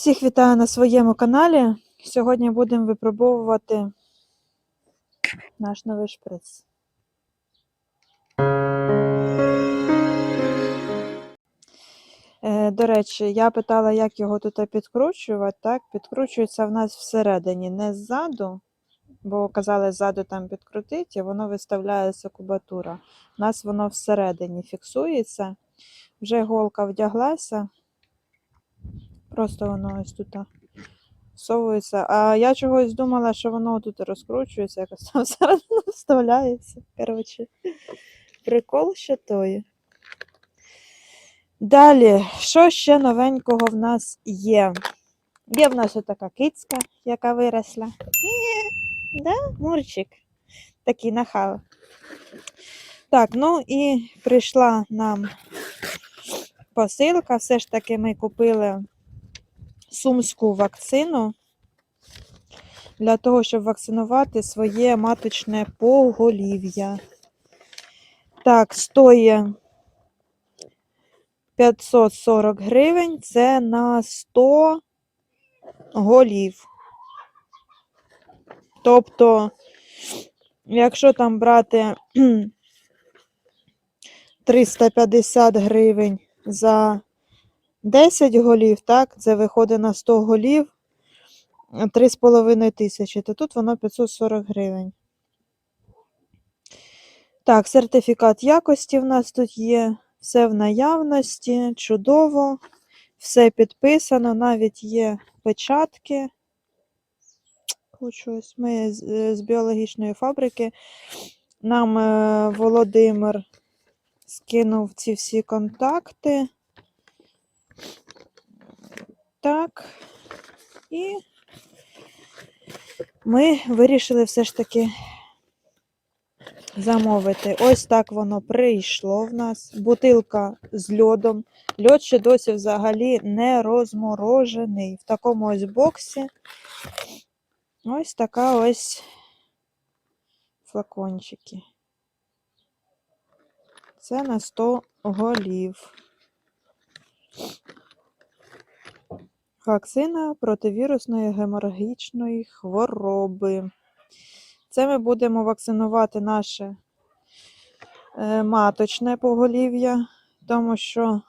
Всіх вітаю на своєму каналі. Сьогодні будемо випробовувати наш новий шприц. Е, До речі, я питала, як його тут підкручувати. Так, підкручується в нас всередині, не ззаду, бо казали, ззаду там підкрутити, і воно виставляється кубатура. У нас воно всередині фіксується. Вже голка вдяглася. Просто воно ось тут всовується. А я чогось думала, що воно тут розкручується, якось там всередину вставляється. Коротше, прикол ще той. Далі, що ще новенького в нас є? Є в нас така кицька, яка виросла. Да, Мурчик. Такий нахал. Так, ну і прийшла нам посилка. Все ж таки ми купили сумську вакцину для того, щоб вакцинувати своє маточне поголів'я. Так, стоїть 540 гривень, це на 100 голів. Тобто, якщо там брати 350 гривень за 10 голів, так, це виходить на 100 голів 3,5 тисячі, то тут воно 540 гривень. Так, сертифікат якості в нас тут є, все в наявності, чудово, все підписано, навіть є печатки. Ось ми з, з біологічної фабрики. Нам е, Володимир скинув ці всі контакти. Так. І ми вирішили все ж таки замовити. Ось так воно прийшло в нас. Бутилка з льодом. Льод ще досі взагалі не розморожений. В такому ось боксі. Ось така ось флакончики. Це на 100 голів. Вакцина противірусної геморагічної хвороби. Це ми будемо вакцинувати наше е, маточне поголів'я, тому що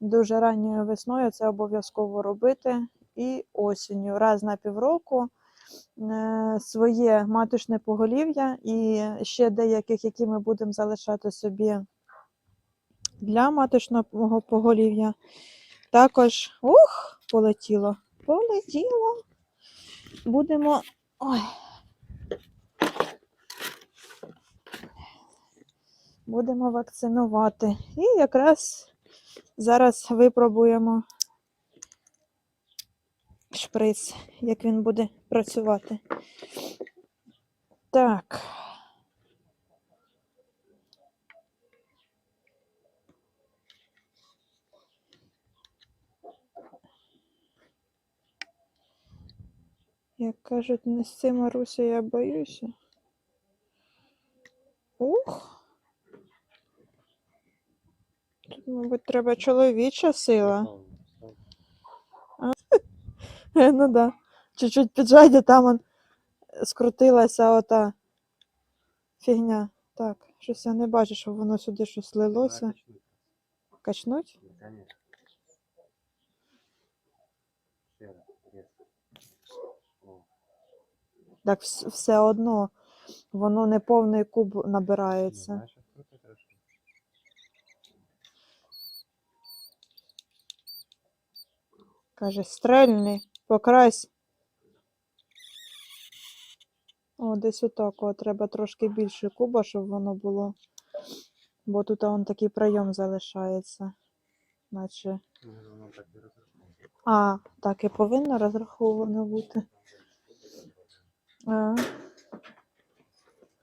дуже ранньою весною це обов'язково робити. І осінню, раз на півроку, е, своє маточне поголів'я і ще деяких, які ми будемо залишати собі для маточного поголів'я. Також, ух, полетіло, полетіло. Будемо. Ой. Будемо вакцинувати. І якраз зараз випробуємо шприц, як він буде працювати. Так. Як кажуть, не з цим Маруся, я боюся. Ух. Тут, мабуть, треба чоловіча сила. Ну да. Чуть-чуть піджаді, там он скрутилася ота фігня. Так, щось я не бачу, щоб воно сюди щось лилося. Качнуть? Конечно. Ще раз, резко. О, Так все одно воно не повний куб набирається. Каже, стрельний, покрась. О, десь отак. О, треба трошки більше куба, щоб воно було. Бо тут он такий прийом залишається. Наче. Ну. А, так і повинно розраховано бути.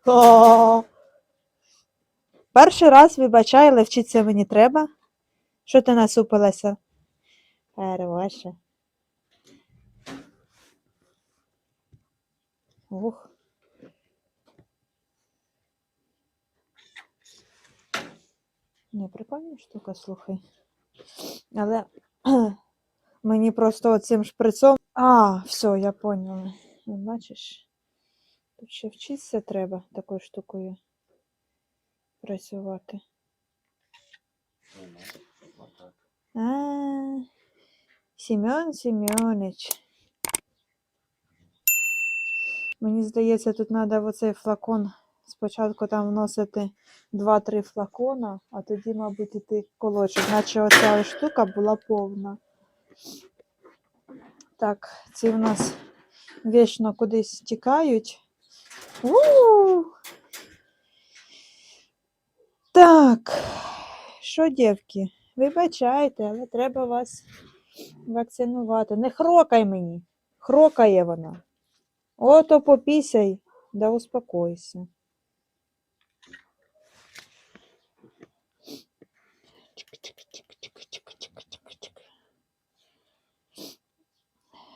О! Перший раз вибачай, але вчитися мені треба. Що ти насупилася? Хороше. Ух. Не, прикольна штука, слухай. Але Мені просто цим шприцом. А, все, я поняла. Ну, Бачиш, ще вчитися треба такою штукою працювати. А, Сім'ян Сім'янич. Мені здається, тут треба оцей флакон спочатку там вносити 2-3 флакона, а тоді, мабуть, іти колочок, наче оця штука була повна. Так, ці в нас вічно кудись тікають. У Так, що, дівки, вибачайте, але треба вас вакцинувати. Не хрокай мені. Хрокає вона. Ото попісяй, да успокойся.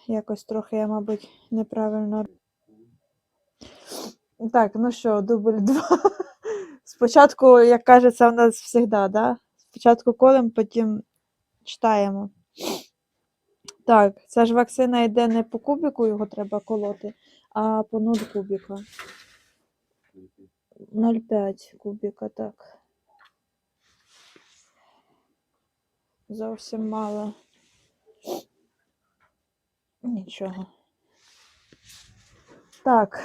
Якось трохи я, мабуть, неправильно. Так, ну що, дубль два. Спочатку, як кажеться, в нас завжди, да? Спочатку колем, потім читаємо. Так, ця ж вакцина йде не по кубіку, його треба колоти, а по 0 кубіка. 0,5 кубіка, так. Зовсім мало. Нічого. Так,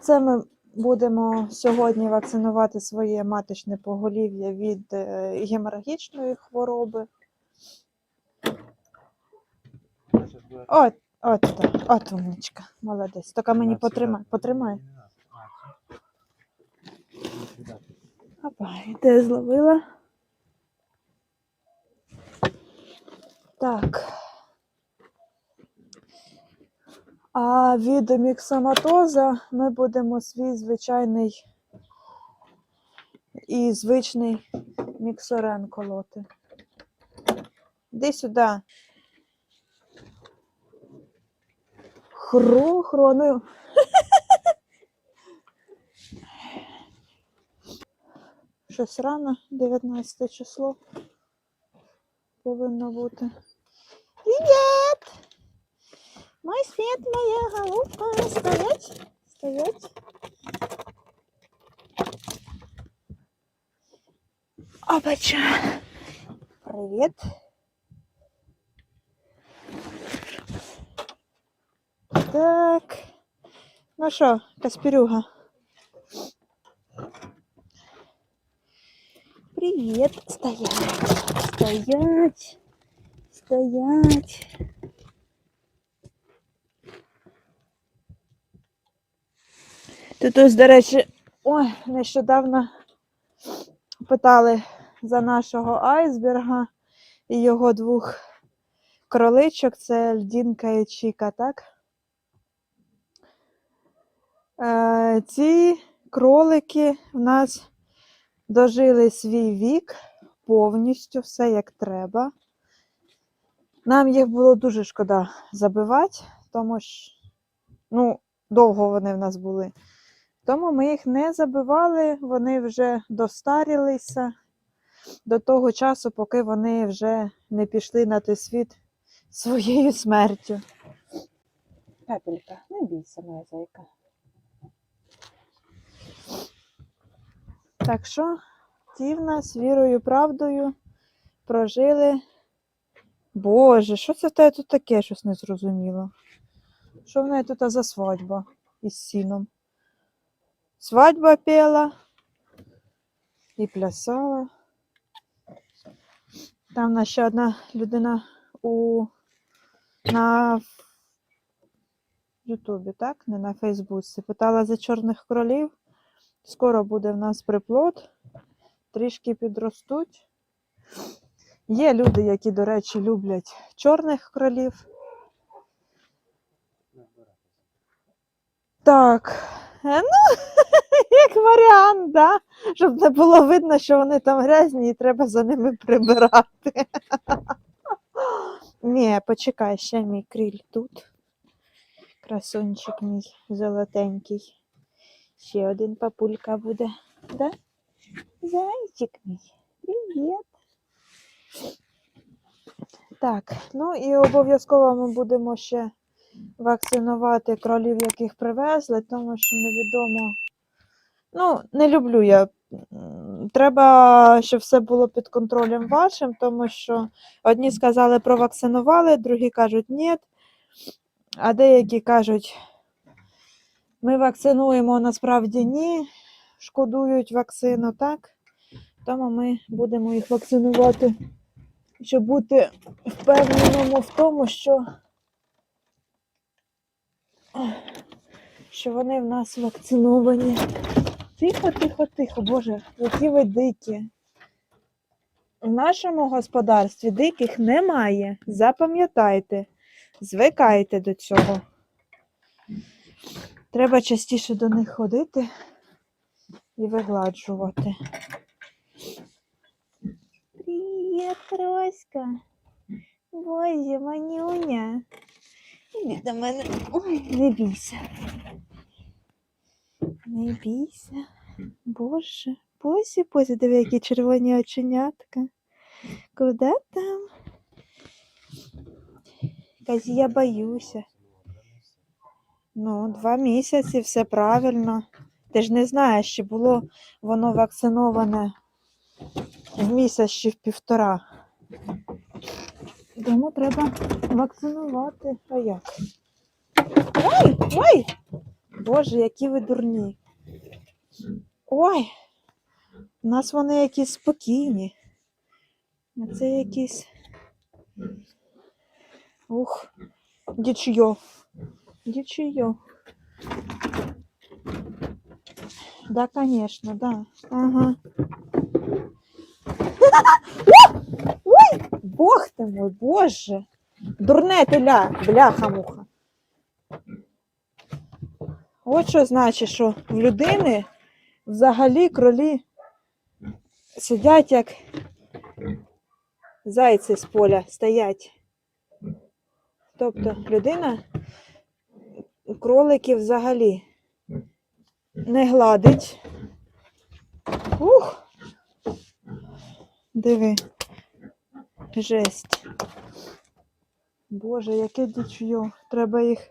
це ми будемо сьогодні вакцинувати своє маточне поголів'я від е, геморагічної хвороби. От, от, так, от умничка, молодець. Тільки мені сюди. потримай. Опа, і де зловила? Так. А від міксоматоза ми будемо свій звичайний і звичний міксорен колоти. Іди сюди. Хро, хро, ну. Щось рано, 19 число повинно бути. Мой світ, моя голубка. Стоять, стоять. Опача. Привіт. Так. Ну що, Каспірюга? Привет. Стоять. Стоять. Стоять. Тут до речі, ой, нещодавно питали за нашого айсберга і його двох кроличок. Це Льдінка і Чіка, так? Е, ці кролики в нас дожили свій вік повністю, все як треба. Нам їх було дуже шкода забивати, тому що ну, довго вони в нас були. Тому ми їх не забивали, вони вже достарілися до того часу, поки вони вже не пішли на той світ своєю смертю. Капелька, не бійся, моя зайка. Так що ті в нас вірою, правдою прожили. Боже, що це тебе тут таке щось незрозуміло? Що в неї тут за свадьба із сіном? Свадьба пела і плясала. Там в нас ще одна людина у на Ютубі, так? Не на Фейсбуці. Питала за чорних кролів. Скоро буде в нас приплод, трішки підростуть. Є люди, які, до речі, люблять чорних кролів. Так, е, ну, як варіант, да? щоб не було видно, що вони там грязні і треба за ними прибирати. Ні, почекай, ще мій кріль тут. Красунчик мій золотенький. Ще один папулька буде. Да? Зайчик мій. Привіт. Так, ну і обов'язково ми будемо ще вакцинувати кролів, яких привезли, тому що невідомо. Ну, не люблю я. Треба, щоб все було під контролем вашим, тому що одні сказали провакцинували, другі кажуть ні. А деякі кажуть, ми вакцинуємо, а насправді ні, шкодують вакцину, так? Тому ми будемо їх вакцинувати, щоб бути впевненому в тому, що, що вони в нас вакциновані. Тихо, тихо, тихо, Боже, які ви дикі. В нашому господарстві диких немає. Запам'ятайте, звикайте до цього. Треба частіше до них ходити і вигладжувати. Привіт, Роська. Боже, манюня. Іди до мене. Ой, не бійся. Не бійся. Боже, боже, боже, диви, які червоні оченятка. Куди там? Казі, я боюся. Ну, два місяці, все правильно. Ти ж не знаєш, чи було воно вакциноване в місяць чи в півтора. Тому треба вакцинувати. А як? Ой, ой! Боже, які ви дурні. Ой, у нас вони якісь спокійні. А це якісь. Ух, дічйо. Дічйо. Да, конечно, да. Ага. Ой, бог ти мой, боже. Дурне теля, бляха-муха. От що значить, що в людини взагалі кролі сидять як зайці з поля стоять. Тобто людина кроликів взагалі не гладить. Ух! Диви. Жесть. Боже, яке дичьо. Треба їх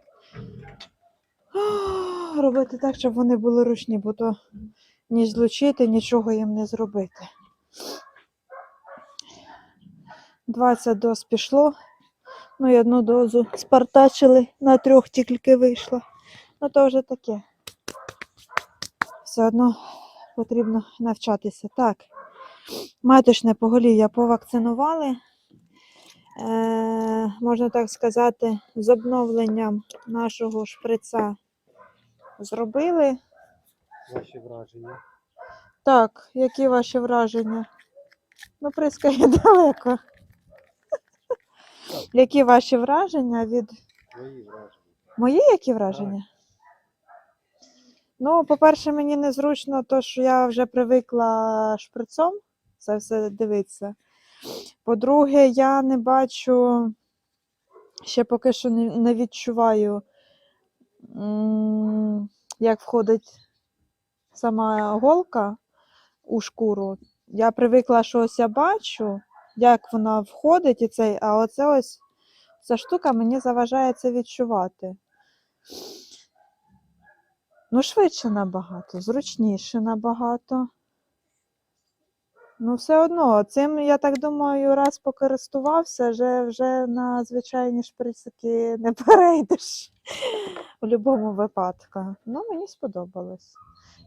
робити так, щоб вони були ручні, бо то ні злучити, нічого їм не зробити. 20 доз пішло. Ну і одну дозу спартачили, на трьох тільки вийшло. Ну то вже таке. Все одно потрібно навчатися. Так, маточне поголів'я повакцинували. Е, можна так сказати, з обновленням нашого шприца зробили. Ваші враження. Так, які ваші враження? Ну, прискає далеко. Які ваші враження від Твої враження. Мої які враження? Ну, по-перше, мені незручно, то що я вже привикла шприцом це все дивитися. По-друге, я не бачу, ще поки що не, відчуваю, як входить сама голка у шкуру. Я привикла, що ось я бачу, як вона входить, і цей, а оце ось ця штука мені заважає це відчувати. Ну, швидше набагато, зручніше набагато. Ну, все одно, цим, я так думаю, раз покористувався, вже, вже на звичайні шприцики не перейдеш у будь-якому випадку. Ну, мені сподобалось.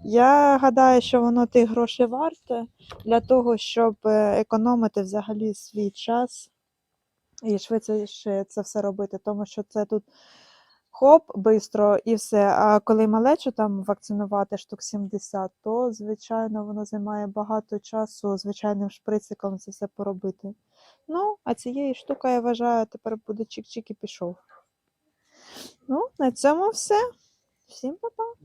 Я гадаю, що воно тих грошей варте для того, щоб е, економити взагалі свій час і швидше це все робити, тому що це тут хоп, бистро і все. А коли малечу там вакцинувати штук 70, то звичайно воно займає багато часу звичайним шприциком це все поробити. Ну, а цієї штуки, я вважаю, тепер буде чик-чик і пішов. Ну, на цьому все. Всім па-па.